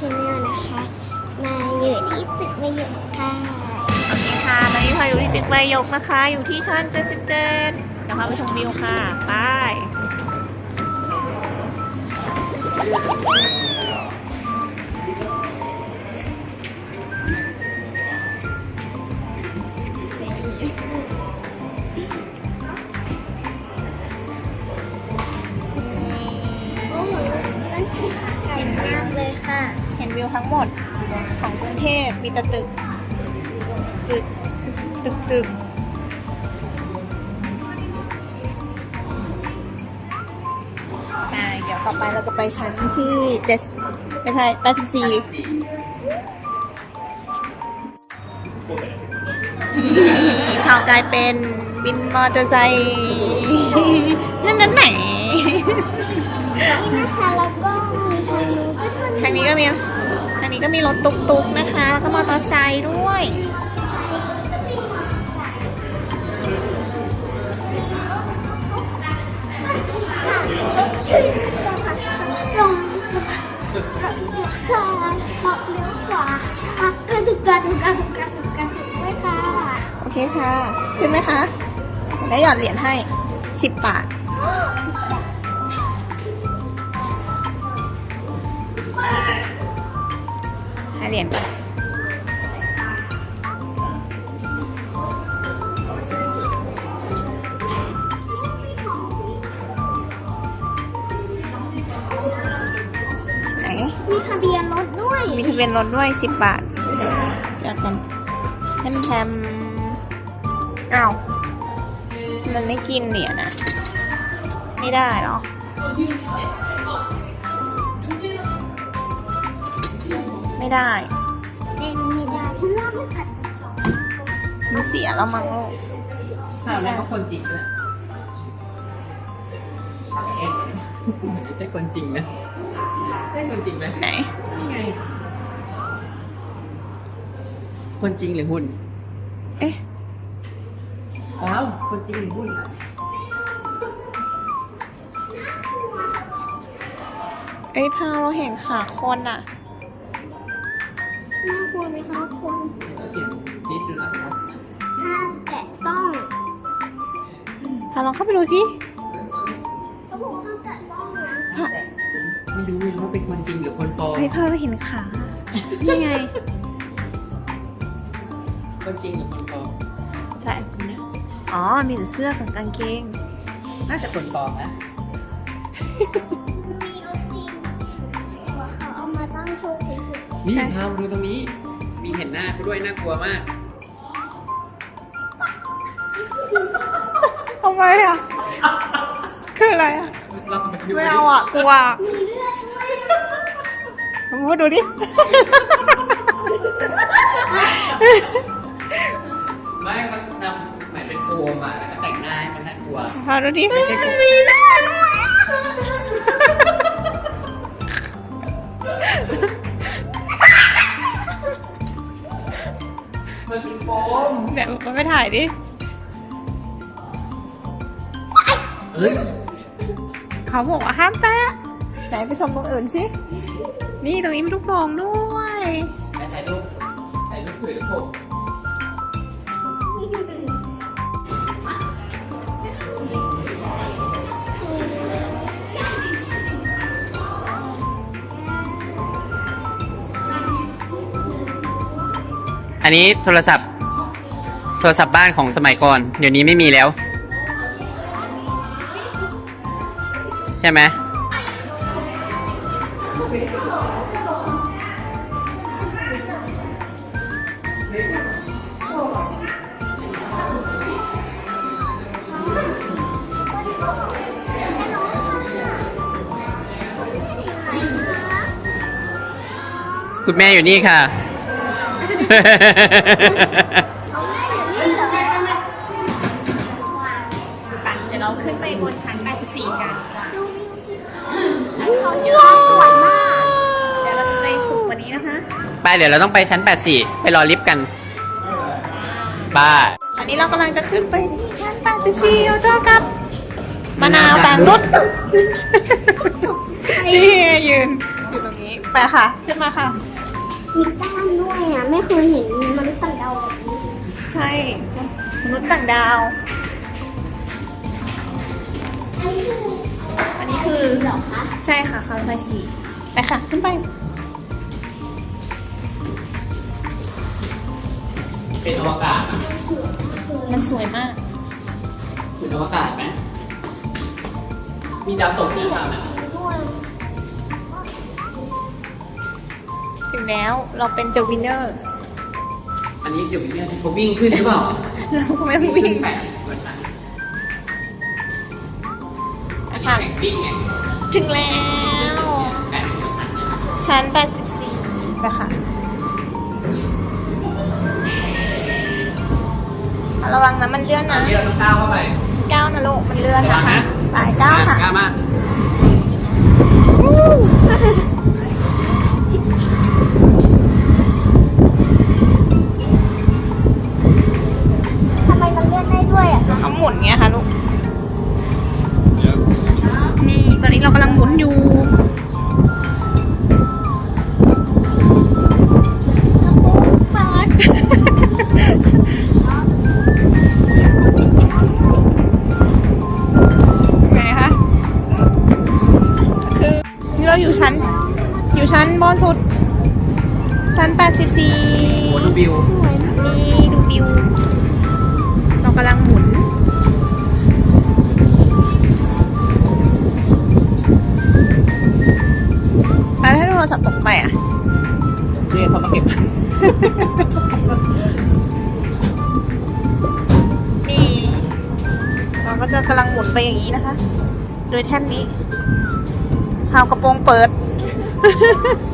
ชาแนลนะคะ มาอยู่ที่ตึกประโยคค่ะโอเคค่ะตอนนี้พลอยอยู่ที่ตึกใบหยกนะคะ อยู่ที่ชั้น 77 เดี๋ยวพาไปชมวิวค่ะ ไปโอ้โหนั่นคือขาไก่มากเลยค่ะ เห็นวิวทั้งหมดของกรุงเทพมีแต่ตึก ตึก ตึกตึกอ่าเดี๋ยวต่อไปเราจะไปชั้นที่เจ็ดไม่ใช่แปดสิบสี่ข่าวกลายเป็นบินมอเตอร์ไซค์นั่นนั่นไหนนี่นะคะแล้วก็มีทางนู้นก็จะมีทางนี้ก็มี ทางนี้ก็มีรถตุกๆนะคะ แล้วก็มอเตอร์ไซค์ด้วยลงซอยพอเลี้ยวขวาชักกระตุกกระตุกกระตุกกระตุกกระตุกด้วยค่ะ โอเคค่ะ ขึ้นไหมคะ แล้วหยอดเหรียญให้สิบบาท ให้เหรียญก่อนไหนมีทะเบียนรถด้วยมีทะเบียนรถด้วยสิบบาทเดี๋ยวกันแฮมแฮมอ้าวมันไม่กินเหรียญอะไม่ได้เหรอ ไม่ได้ไม่ไม่ได้เพราะว่ามันอาจจะสองมันเสียแล้วมั้งลูกข่าวนั้นก็คนจริงนะทำเองไม่ใช่คนจริงนะใช่คนจริงไหมไหนนี่ไงคนจริงหรือหุ้นเอ๊ะอ้าวคนจริงหรือหุ้นอะเอ้ยพาเราเห็นขาคนอะ น่ากลัวไหมคะคุณเราเขียนฟีดดูนะครับห้ามแตะต้องพาลองเข้าไปดูสิเขาบอกห้ามแตะต้องนะพาแต่ไม่รู้ไม่รู้ว่าเป็นคนจริงหรือคนปลอมเฮ้ยพาเราเห็นขา นี่ไงคนจริงหรือคนปลอมแต่เนี่ยอ๋อ มีแต่เสื้อกับกางเกง น่าจะคนปลอมนะมีรถจริงว่าเขาเอามาตั้งโชว์เฉย นี่ใช่พามาดูตรงนี้ มีเห็นหน้าเขาด้วยน่ากลัวมากทำไมอะคืออะไรอะลองไปดูไม่เอาอะกลัวๆมีเลือดด้วยมาดูดิ ไม่มันทำเหมือนเป็นโฟมอะแล้วก็แต่งหน้าให้มันน่ากลัว พาดูดิ ไม่ใช่โฟม มีเลือดด้วยมันเป็นโฟมเดี๋ยวมันไปถ่ายดิเฮ้ยเขาบอกว่าห้ามแตะไหนไปชมตรงอื่นสิ นี่ตรงนี้มีลูกโป่งด้วยถ่ายรูปถ่ายรูปถือลูกโป่งอันนี้โทรศัพท์ โทรศัพท์บ้านของสมัยก่อน เดี๋ยวนี้ไม่มีแล้ว ใช่ไหมคุณแม่อยู่นี่ค่ะ ดี๋ยวเราขึ้นไปบนชั้น 84 กันดูวิวสิคะเขาเยอะสวยมาก เดี๋ยวเราจะไปสูงกว่านี้นะคะ ไปเดี๋ยวเราต้องไปชั้น 84 ไปรอลิฟต์กันบ้าอันนี้เรากำลังจะขึ้นไปที่ชั้น 84เราเจอกับมะนาวต่างนุชนี่ยืนอยู่ตรงนี้ ไปค่ะ ขึ้นมาค่ะ มีกล้ามด้วยอะ ไม่เคยเห็นมนุษย์ต่างดาวแบบนี้ ใช่ มนุษย์ต่างดาว อันนี้คืออันนี้คือเหรอคะ ใช่ค่ะคาร์ไฟสีไปค่ะ ขึ้นไป เป็นอวกาศอะมันสวยมาก เป็นอวกาศไหมมีดาวตกเนี่ยค่ะไหมด้วยถึงแล้วเราเป็น the winner อันนี้เดี๋ยวเนี่ยเขาวิ่งขึ้นหรือเปล่า เราไม่วิ่ง แปด คะแข่งวิ่งไงถึงแล้วแปดสิบเปอร์เซ็นต์เนี่ยชั้น 84นะคะระวังนะมันเลื่อนอันนะนี้เราต้องก้าวเข้าไปก้าวนะลูกมันเลื่อนระวันะงคะนะไปก้าวค่ะก้าวมา อนนี้เรากำลังหมุนอยู่เปิดไงคะคือนี่เราอยู่ชั้น อยู่ชั้นบนสุด ชั้นโอ้ดู84วิวสวยมากนี่ดูวิว เรากำลังหมุน เขามาเก็บ นี่ เราก็จะกำลังหมุนไปอย่างนี้นะคะ โดยแท่นนี้หาวกระโปรงเปิด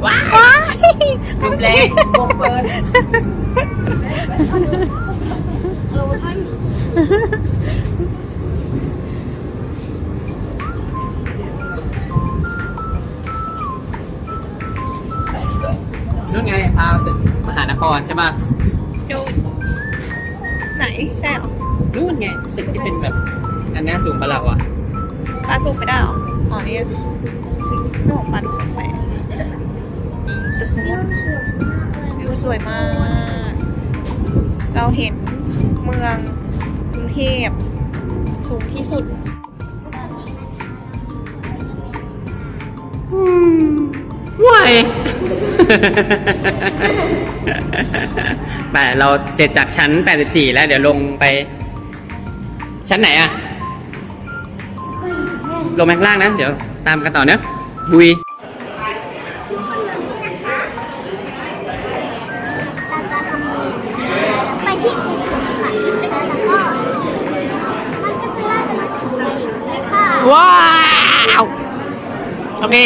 ว้ายรุนแรงวงเปิด นนู่นไงพาตึกมหานครใช่ไหมดูไหนใช่เหรอนู่นไงตึกที่เป็นแบบ อันเนี้ยสูงกว่าเราอะปลาสูบไม่ได้เหรออ๋อนี่โน่ปลาดูแปลกตึกเยี่ยมสวยมากเลยวิวสวยมาก เราเห็นเมืองกรุงเทพสูงที่สุด ว้ายแต่เราเสร็จจากชั้น 84 แล้วเดี๋ยวลงไป ชั้นไหนอะลงไปข้างล่างนะ เดี๋ยวตามกันต่อเนอะบุยเราจะทำไปที่เป็นสวนสัตว์แล้วก็มันก็คือราชบัณฑิตเลยค่ะว้าว โอเค